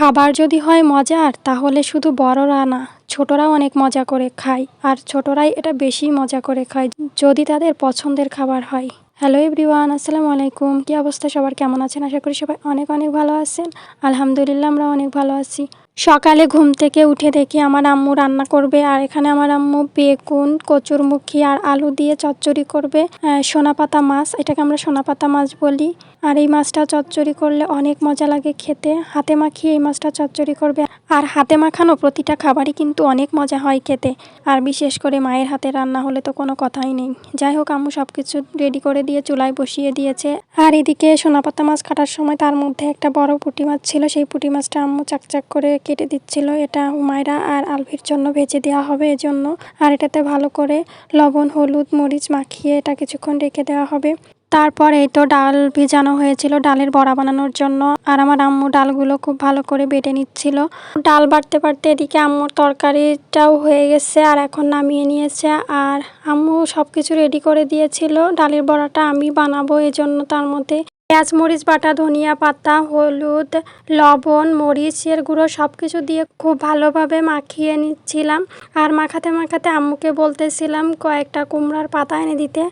খাবার যদি হয় মজার, তাহলে শুধু বড়রা না, ছোটরাও অনেক মজা করে খায়। আর ছোটরাই এটা বেশি মজা করে খায় যদি তাদের পছন্দের খাবার হয়। হ্যালো এভরিওয়ান আসসালামু আলাইকুম। কী অবস্থা? সবার কেমন আছেন? আশা করি সবাই অনেক অনেক ভালো আছেন। আলহামদুলিল্লাহ আমরা অনেক ভালো আছি। সকালে ঘুম থেকে উঠে দেখি আমার আম্মু রান্না করবে, আর এখানে আমার আম্মু বেগুন, কচুরমুখী আর আলু দিয়ে চচ্চড়ি করবে। সোনাপাতা মাছ, এটাকে আমরা সোনাপাতা মাছ বলি। আর এই মাছটা চচ্চড়ি করলে অনেক মজা লাগে খেতে। হাতে মাখিয়ে এই মাছটা চচ্চড়ি করবে। আর হাতে মাখানো প্রতিটা খাবারই কিন্তু অনেক মজা হয় খেতে। আর বিশেষ করে মায়ের হাতে রান্না হলে তো কোনো কথাই নেই। যাই হোক, আম্মু সব কিছু রেডি করে দিয়ে চুলায় বসিয়ে দিয়েছে। আর এদিকে সোনাপাতা মাছ কাটার সময় তার মধ্যে একটা বড় পুঁটি মাছ ছিল, সেই পুঁটি মাছটা আম্মু চাকচাক করে কেটে দিচ্ছিল। এটা হুমায়রা আর আলভির জন্য ভেজে দেওয়া হবে এজন্য। আর এটাতে ভালো করে লবণ, হলুদ, মরিচ মাখিয়ে এটা কিছুক্ষণ রেখে দেওয়া হবে। তারপর এই তো ডাল ভেজানো হয়েছিল ডালের বড়া বানানোর জন্য। আর আমার আম্মু ডালগুলো খুব ভালো করে বেটে নিচ্ছিল। ডাল বাড়তে বাড়তে এদিকে আম্মুর তরকারিটাও হয়ে গেছে আর এখন নামিয়ে নিয়েছে। আর আম্মু সব কিছু রেডি করে দিয়েছিল। ডালের বড়াটা আমি বানাবো এজন্য তার মধ্যে। পেঁয়াজ, মরিচ, বাটা, ধনিয়া পাতা, হলুদ, লবণ মরিচের গুঁড়ো সব কিছু দিয়ে খুব ভালোভাবে মাখিয়ে নিচ্ছিলাম। আর মাখাতে মাখাতে আম্মুকে বলতেছিলাম, কয়েকটা কুমড়ার পাতা এনে দিতে।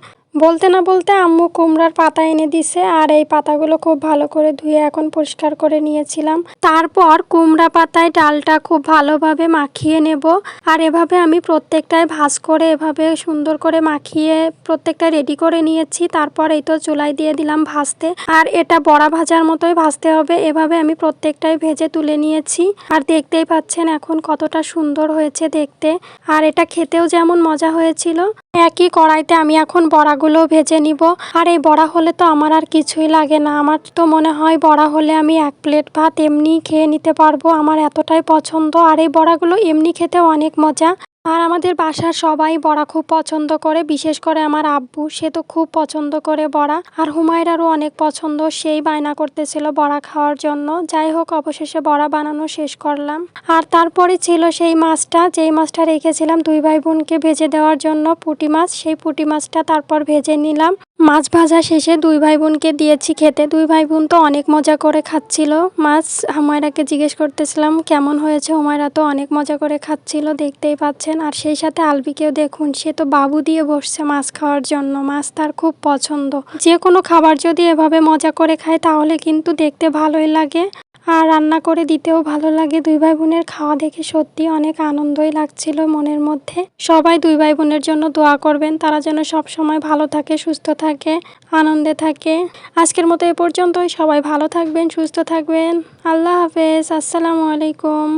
বলতে না বলতে আম্মু কুমড়ার পাতা এনে দিছে, আর এই পাতাগুলো খুব ভালো করে ধুয়ে এখন পরিষ্কার করে নিয়েছিলাম। তারপর কুমড়া পাতায় ডালটা খুব ভালোভাবে মাখিয়ে নেব, আর এভাবে আমি প্রত্যেকটায় ভাজ করে এভাবে সুন্দর করে মাখিয়ে প্রত্যেকটা রেডি করে নিয়েছি। তারপর এই তো চুলাই দিয়ে দিলাম ভাজতে, আর এটা বড়া ভাজার মতোই ভাজতে হবে। এভাবে আমি প্রত্যেকটাই ভেজে তুলে নিয়েছি, আর দেখতেই পাচ্ছেন এখন কতটা সুন্দর হয়েছে দেখতে। আর এটা খেতেও যেমন মজা হয়েছিল। একই কড়াইতে আমি এখন বড়াগুলো ভেজে নিব। আর এই বড়া হলে তো আমার আর কিছুই লাগে না। আমার তো মনে হয় বড়া হলে আমি এক প্লেট ভাত এমনি খেয়ে নিতে পারব। আমার এতটাই পছন্দ। আর এই বড়াগুলো এমনি খেতে অনেক মজা। আর আমাদের বাসার সবাই বড়া খুব পছন্দ করে, বিশেষ করে আমার আব্বু। সে তো খুব পছন্দ করে বড়া। আর হুমায়রারও অনেক পছন্দ, সেই বায়না করতেছিল বড়া খাওয়ার জন্য। যাই হোক, অবশেষে বড়া বানানো শেষ করলাম। আর তারপরে ছিল সেই মাছটা, যেই মাছটা রেখেছিলাম দুই ভাই বোনকে ভেজে দেওয়ার জন্য পুঁটি মাছ। সেই পুঁটি মাছটা তারপর ভেজে নিলাম। মাছ ভাজা শেষে দুই ভাই বোনকে দিয়েছি খেতে। দুই ভাই বোন তো অনেক মজা করে খাচ্ছিল। মাছ হুমায়রাকে জিজ্ঞেস করতেছিলাম, কেমন হয়েছে? হুমায়রা তো অনেক মজা করে খাচ্ছিল, দেখতেই পাচ্ছেন। আর সেই সাথে আলবিকেও দেখুন, সে তো বাবু দিয়ে বসছে মাছ খাওয়ার জন্য। মাছ তার খুব পছন্দ। যে কোনো খাবার যদি এভাবে মজা করে খায়, তাহলে কিন্তু দেখতে ভালোই লাগে। আর রান্না করে দিতেও ভালো লাগে। দুই ভাই বোনের খাওয়া দেখে সত্যি অনেক আনন্দই লাগছিল মনের মধ্যে। সবাই দুই ভাই বোনের জন্য দোয়া করবেন, তারা যেন সব সময় ভালো থাকে, সুস্থ থাকে, আনন্দে থাকে। আজকের মতো এ পর্যন্তই। সবাই ভালো থাকবেন, সুস্থ থাকবেন। আল্লাহ হাফেজ। আসসালামু আলাইকুম।